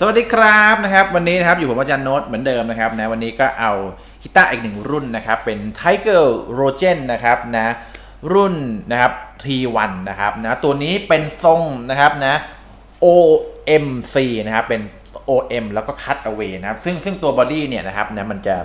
สวัสดีครับนะครับ วันนี้นะครับอยู่ผมอาจารย์โน้ตเหมือนเดิมนะครับนะวันนี้ก็เอากีตาร์อีกหนึ่งรุ่นนะครับเป็น Tiger r o g e n นะครับนะรุ่นนะครับ T1 นะครับนะตัวนี้เป็นทรงนะครับนะ OMC นะครับเป็น OM แล้วก็ Cut Away นะครับซึ่งซึ่งตัวบอดี้เนี่ยนะครับนะมันจะ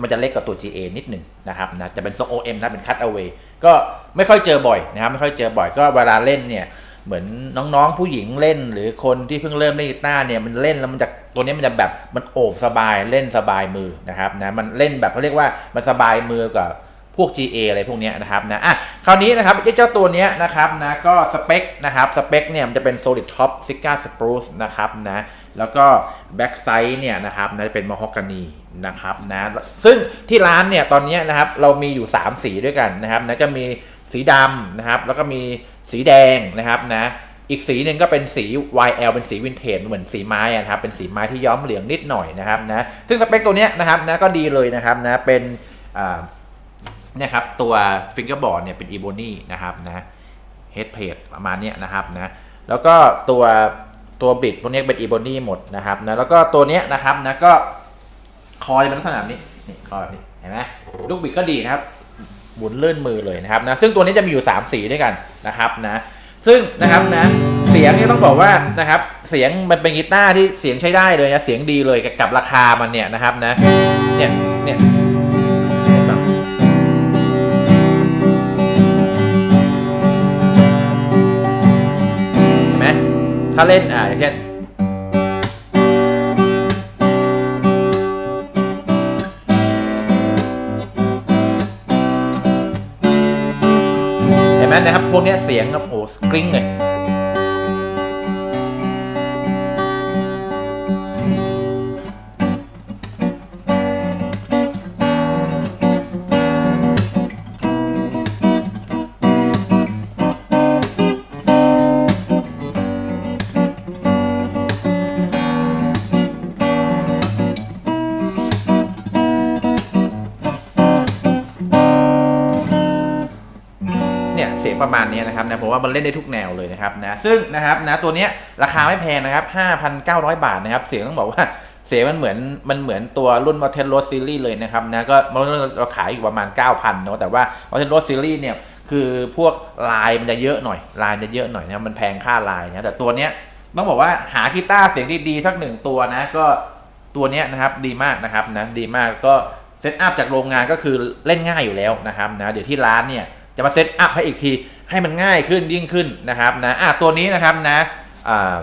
มันจะเล็กกว่าตัว GA นิดหนึ่งนะครับนะจะเป็นทรง OM นะเป็น Cut Away ก็ไม่ค่อยเจอบ่อยนะครับไม่ค่อยเจอบ่อยก็เวลาเล่นเนี่ย เหมือนน้องๆ ผู้หญิงเล่น หรือคนที่เพิ่งเริ่มเล่นกีตาร์เนี่ยมันเล่นแล้วมันจะตัวนี้มันจะแบบมันโอบสบายเล่นสบายมือนะครับนะมันเล่นแบบเขาเรียกว่ามันสบายมือกับพวก GA อะไรพวกเนี้ยนะครับนะอะคราวนี้นะครับเจ้าตัวนี้นะครับนะก็สเปคนะครับสเปคเนี่ยมันจะเป็น solid top s i g a spruce นะครับนะแล้วก็ back side เนี่ยนะครับนะจะเป็น mahogany นะครับนะซึ่งที่ร้านเนี่ยตอนนี้นะครับเรามีอยู่ 3 สีด้วยกันนะครับนะจะมีสีดำนะครับแล้วก็มี สีแดงนะครับนะอีกสีหนึ่งก็เป็นสี YL เป็นสีวินเทจเหมือนสีไม้อะนะครับเป็นสีไม้ที่ย้อมเหลืองนิดหน่อยนะครับนะซึ่งสเปคตัวนี้นะครับนะก็ดีเลยนะครับนะเป็นอ่าเนี่ยครับตัวฟิงเกอร์บอร์ดเนี่ยเป็นอีโบนี่นะครับนะเฮดเพจประมาณนี้นะครับนะแล้วก็ตัวตัวบิดพวกนี้เป็นอีโบนี่หมดนะครับนะแล้วก็ตัวนี้นะครับนะก็คอยเป็นลักษณะแบบนี้นี่คอยแบบนี้เห็นไหมลูกบิดก็ดีนะครับ หมุนเลื่อนมือเลยนะครับนะซึ่งตัวนี้จะมีอยู่ 3 สีด้วยกันนะครับนะซึ่งนะครับนะเสียงเนี่ยต้องบอกว่านะครับเสียงมันเป็นกีตาร์ที่เสียงใช้ได้เลยนะเสียงดีเลยกับราคามันเนี่ยนะครับนะเนี่ยเนี่ยเห็นไหมถ้าเล่นอ่าอย่างเช่น เห็นนะครับ พวกนี้เสียงครับโอ้สกริ้งเลย ประมาณนี้นะครับนะผมว่ามันเล่นได้ทุกแนวเลยนะครับนะซึ่งนะครับนะตัวเนี้ยราคาไม่แพงนะครับ 5,900 บาทนะครับ เสียงต้องบอกว่าเสียงมันเหมือนมันเหมือนตัวรุ่น m o t e l o Series เลยนะครับนะก็เราขายอยู่ประมาณ 9,000เนอะแต่ว่า m o t e l o Series เนี่ยคือพวกลายมันจะเยอะหน่อยลายจะเยอะหน่อยนะมันแพงค่าลายนะแต่ตัวเนี้ยต้องบอกว่าหากีตาร์เสียงดีๆสักหนึ่งตัวนะก็ตัวเนี้ยนะครับดีมากนะครับนะดีมากก็เซตอัพจากโรงงานก็คือเล่นง่ายอยู่แล้วนะครับนะเดี๋ยวที่ร้านเนี่ย จะมาเซตอัพให้อีกทีให้มันง่ายขึ้นยิ่งขึ้นนะครับนะอะตัวนี้นะครับนะอ่า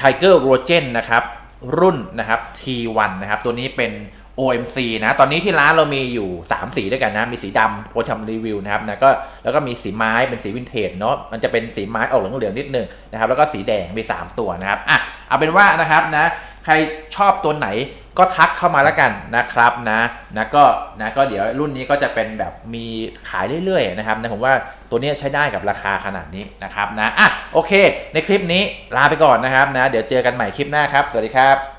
Tiger r o g e n นะครับรุ่นนะครับ T1 นะครับ ตัวนี้เป็น OMC นะ ตอนนี้ที่ร้านเรามีอยู่ 3 สีด้วยกันนะ มีสีดำโพสทำรีวิวนะครับนะก็แล้วก็มีสีไม้เป็นสีวินเทจเนาะ มันจะเป็นสีไม้ออกเหลืองๆนิดนึงนะครับ แล้วก็สีแดงมี 3 ตัวนะครับ อะ เอาเป็นว่านะครับนะ ใครชอบตัวไหนก็ทักเข้ามาแล้วกันนะครับนะนะก็นะก็เดี๋ยวรุ่นนี้ก็จะเป็นแบบมีขายเรื่อยๆนะครับนะผมว่าตัวนี้ใช้ได้กับราคาขนาดนี้นะครับนะอะโอเค ในคลิปนี้ลาไปก่อนนะครับนะเดี๋ยวเจอกันใหม่คลิปหน้าครับ สวัสดีครับ